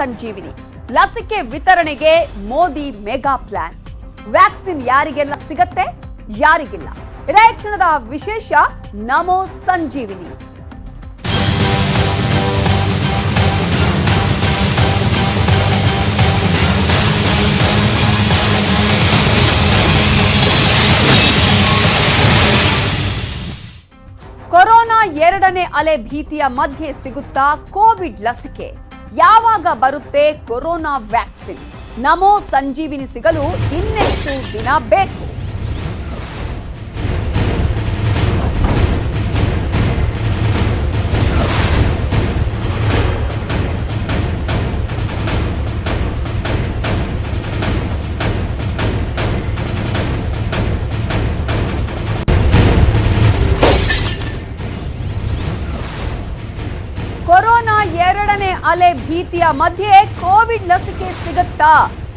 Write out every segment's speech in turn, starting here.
ಸಂಜೀವಿನಿ. ಲಸಿಕೆ ವಿತರಣೆಗೆ Modi mega plan. Vaccine ಯಾರಿಗೆಲ್ಲ ಸಿಗತ್ತೆ, ಯಾರಿಗಿಲ್ಲ. ಇದೇ ಕ್ಷಣದ ವಿಶೇಷ, ನಮೋ ಸಂಜೀವಿನಿ. ಕೊರೋನಾ ಎರಡನೇ ಅಲೆ ಭೀತಿಯ ಮಧ್ಯೆ ಸಿಗುತ್ತಾ ಕೋವಿಡ್ ಲಸಿಕೆ. ಯಾವಾಗ ಬರುತ್ತೆ ಕೊರೋನಾ ವ್ಯಾಕ್ಸಿನ್? ನಮೋ ಸಂಜೀವಿನಿ ಸಿಗಲು ಇನ್ನೆಷ್ಟು ದಿನ ಬೇಕು? ಅಲೆ ಭೀತಿಯ ಮಧ್ಯೆ ಕೋವಿಡ್ ಲಸಿಕೆ ಸಿಗುತ್ತಾ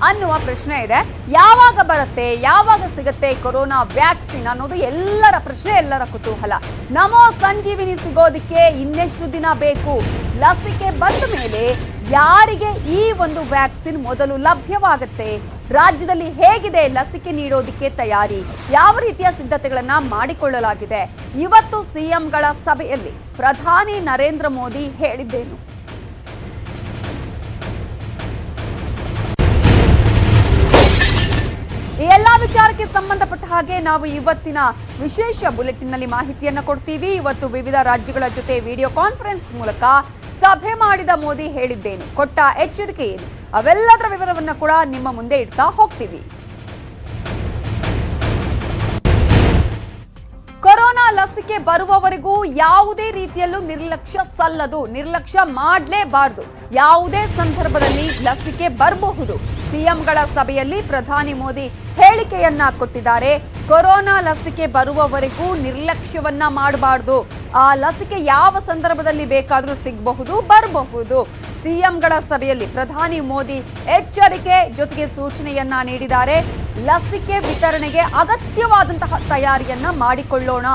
ಅನ್ನುವ ಪ್ರಶ್ನೆ ಇದೆ. ಯಾವಾಗ ಬರುತ್ತೆ, ಯಾವಾಗ ಸಿಗುತ್ತೆ ಕೊರೋನಾ ವ್ಯಾಕ್ಸಿನ್ ಅನ್ನೋದು ಎಲ್ಲರ ಪ್ರಶ್ನೆ, ಎಲ್ಲರ ಕುತೂಹಲ. ನಮೋ ಸಂಜೀವಿನಿ ಸಿಗೋದಿಕ್ಕೆ ಇನ್ನೆಷ್ಟು ದಿನ ಬೇಕು? ಲಸಿಕೆ ಬಂದ ಮೇಲೆ ಯಾರಿಗೆ ಈ ಒಂದು ವ್ಯಾಕ್ಸಿನ್ ಮೊದಲು ಲಭ್ಯವಾಗುತ್ತೆ? ರಾಜ್ಯದಲ್ಲಿ ಹೇಗಿದೆ ಲಸಿಕೆ ನೀಡೋದಕ್ಕೆ ತಯಾರಿ? ಯಾವ ರೀತಿಯ ಸಿದ್ಧತೆಗಳನ್ನ ಮಾಡಿಕೊಳ್ಳಲಾಗಿದೆ? ಇವತ್ತು ಸಿಎಂಗಳ ಸಭೆಯಲ್ಲಿ ಪ್ರಧಾನಿ ನರೇಂದ್ರ ಮೋದಿ ಹೇಳಿದ್ದೇನು? ವಿಚಾರಕ್ಕೆ ಸಂಬಂಧಪಟ್ಟ ಹಾಗೆ ನಾವು ಇವತ್ತಿನ ವಿಶೇಷ ಬುಲೆಟಿನ್ನಲ್ಲಿ ಮಾಹಿತಿಯನ್ನ ಕೊಡ್ತೀವಿ. ಇವತ್ತು ವಿವಿಧ ರಾಜ್ಯಗಳ ಜೊತೆ ವಿಡಿಯೋ ಕಾನ್ಫರೆನ್ಸ್ ಮೂಲಕ ಸಭೆ ಮಾಡಿದ ಮೋದಿ ಹೇಳಿದ್ದೇನು. ಕೊಟ್ಟ ಎಚ್ಚರಿಕೆ ಏನು? ಅವೆಲ್ಲದರ ವಿವರವನ್ನ ಕೂಡ ನಿಮ್ಮ ಮುಂದೆ ಇಡ್ತಾ ಹೋಗ್ತೀವಿ. ಕೊರೋನಾ ಲಸಿಕೆ ಬರುವವರೆಗೂ ಯಾವುದೇ ರೀತಿಯಲ್ಲೂ ನಿರ್ಲಕ್ಷ್ಯ ಸಲ್ಲದು, ನಿರ್ಲಕ್ಷ್ಯ ಮಾಡಲೇಬಾರದು. ಯಾವುದೇ ಸಂದರ್ಭದಲ್ಲಿ ಲಸಿಕೆ ಬರಬಹುದು. ಸಿಎಂಗಳ ಸಭೆಯಲ್ಲಿ ಪ್ರಧಾನಿ ಮೋದಿ ಹೇಳಿಕೆಯನ್ನ ಕೊಟ್ಟಿದ್ದಾರೆ. ಕೊರೋನಾ ಲಸಿಕೆ ಬರುವವರೆಗೂ ನಿರ್ಲಕ್ಷ್ಯವನ್ನ ಮಾಡಬಾರ್ದು. ಆ ಲಸಿಕೆ ಯಾವ ಸಂದರ್ಭದಲ್ಲಿ ಬೇಕಾದರೂ ಸಿಗಬಹುದು, ಬರಬಹುದು. ಸಿಎಂಗಳ ಸಭೆಯಲ್ಲಿ ಪ್ರಧಾನಿ ಮೋದಿ ಎಚ್ಚರಿಕೆ ಜೊತೆಗೆ ಸೂಚನೆಯನ್ನ ನೀಡಿದ್ದಾರೆ. ಲಸಿಕೆ ವಿತರಣೆಗೆ ಅಗತ್ಯವಾದಂತಹ ತಯಾರಿಯನ್ನ ಮಾಡಿಕೊಳ್ಳೋಣ.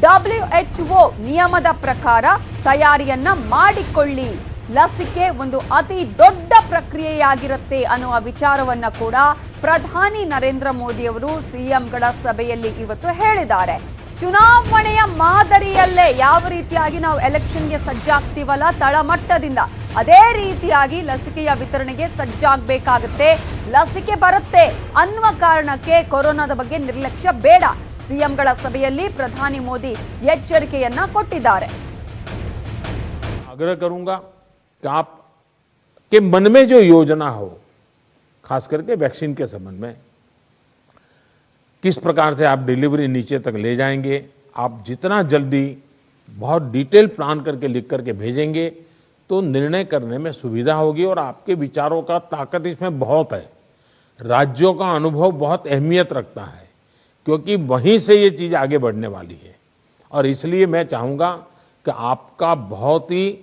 ಡಬ್ಲ್ಯೂಎಚ್ಒ ನಿಯಮದ ಪ್ರಕಾರ ತಯಾರಿಯನ್ನ ಮಾಡಿಕೊಳ್ಳಿ. ಲಸಿಕೆ ಒಂದು ಅತಿ ದೊಡ್ಡ ಪ್ರಕ್ರಿಯೆಯಾಗಿರುತ್ತೆ ಅನ್ನುವ ವಿಚಾರವನ್ನ ಕೂಡ ಪ್ರಧಾನಿ ನರೇಂದ್ರ ಮೋದಿ ಅವರು ಸಿಎಂಗಳ ಸಭೆಯಲ್ಲಿ ಇವತ್ತು ಹೇಳಿದ್ದಾರೆ. ಚುನಾವಣೆಯ ಮಾದರಿಯಲ್ಲೇ ಯಾವ ರೀತಿಯಾಗಿ ನಾವು ಎಲೆಕ್ಷನ್ಗೆ ಸಜ್ಜಾಗ್ತೀವಲ್ಲ ತಳಮಟ್ಟದಿಂದ, ಅದೇ ರೀತಿಯಾಗಿ ಲಸಿಕೆಯ ವಿತರಣೆಗೆ ಸಜ್ಜಾಗಬೇಕಾಗುತ್ತೆ, ಲಸಿಕೆ ಬರುತ್ತೆ ಅನ್ನುವ ಕಾರಣಕ್ಕೆ ಕೊರೋನಾದ ಬಗ್ಗೆ ನಿರ್ಲಕ್ಷ್ಯ ಬೇಡ, ಸಿಎಂಗಳ ಸಭೆಯಲ್ಲಿ ಪ್ರಧಾನಿ ಮೋದಿ ಎಚ್ಚರಿಕೆಯನ್ನ ಕೊಟ್ಟಿದ್ದಾರೆ. ಆಗ್ರಹ कि मन में जो योजना हो, खास करके वैक्सीन के संबंध में, किस प्रकार से आप डिलीवरी नीचे तक ले जाएँगे, आप जितना जल्दी बहुत डिटेल प्लान करके लिख करके भेजेंगे तो निर्णय करने में सुविधा होगी और आपके विचारों का ताकत इसमें बहुत है। राज्यों का अनुभव बहुत अहमियत रखता है, क्योंकि वहीं से ये चीज़ आगे बढ़ने वाली है। और इसलिए मैं चाहूँगा कि आपका बहुत ही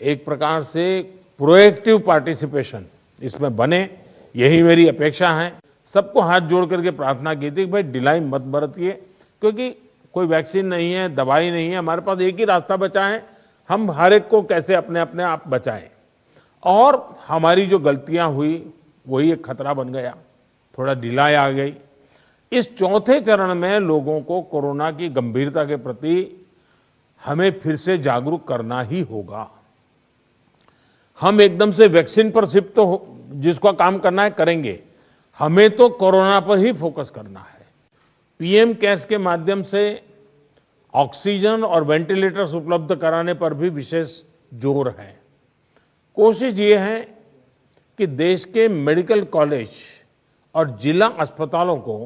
एक प्रकार से प्रोएक्टिव पार्टिसिपेशन। इसमें बने, यही मेरी अपेक्षा है। सबको हाथ जोड़ करके प्रार्थना की थी कि भाई ढिलाई मत बरतिए, क्योंकि कोई वैक्सीन नहीं है, दवाई नहीं है, हमारे पास एक ही रास्ता बचा है, हम हर एक को कैसे अपने अपने आप बचाएँ। और हमारी जो गलतियाँ हुई, वही एक खतरा बन गया। थोड़ा ढिलाई आ गई। इस चौथे चरण में लोगों को कोरोना की गंभीरता के प्रति हमें फिर से जागरूक करना ही होगा। हम एकदम से वैक्सीन पर शिफ्ट तो जिसका काम करना है, करेंगे। हमें तो कोरोना पर ही फोकस करना है। पीएम केयर्स के माध्यम से ऑक्सीजन और वेंटिलेटर्स उपलब्ध कराने पर भी विशेष ज़ोर है। कोशिश ये है कि देश के मेडिकल कॉलेज और जिला अस्पतालों को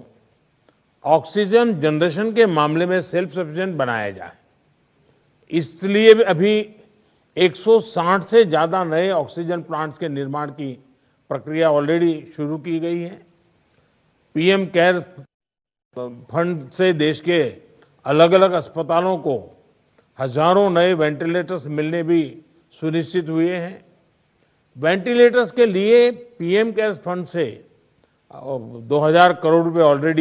ऑक्सीजन जनरेशन के मामले में सेल्फ सफिशिएंट बनाया जाए। इसलिए अभी 160 से ज़्यादा नए ऑक्सीजन प्लांट्स के निर्माण की प्रक्रिया ऑलरेडी शुरू की गई है। पीएम केयर फंड से देश के अलग अलग अस्पतालों को हज़ारों नए वेंटिलेटर्स मिलने भी सुनिश्चित हुए हैं। वेंटिलेटर्स के लिए पीएम केयर फंड से 2000 करोड़ रुपए ऑलरेडी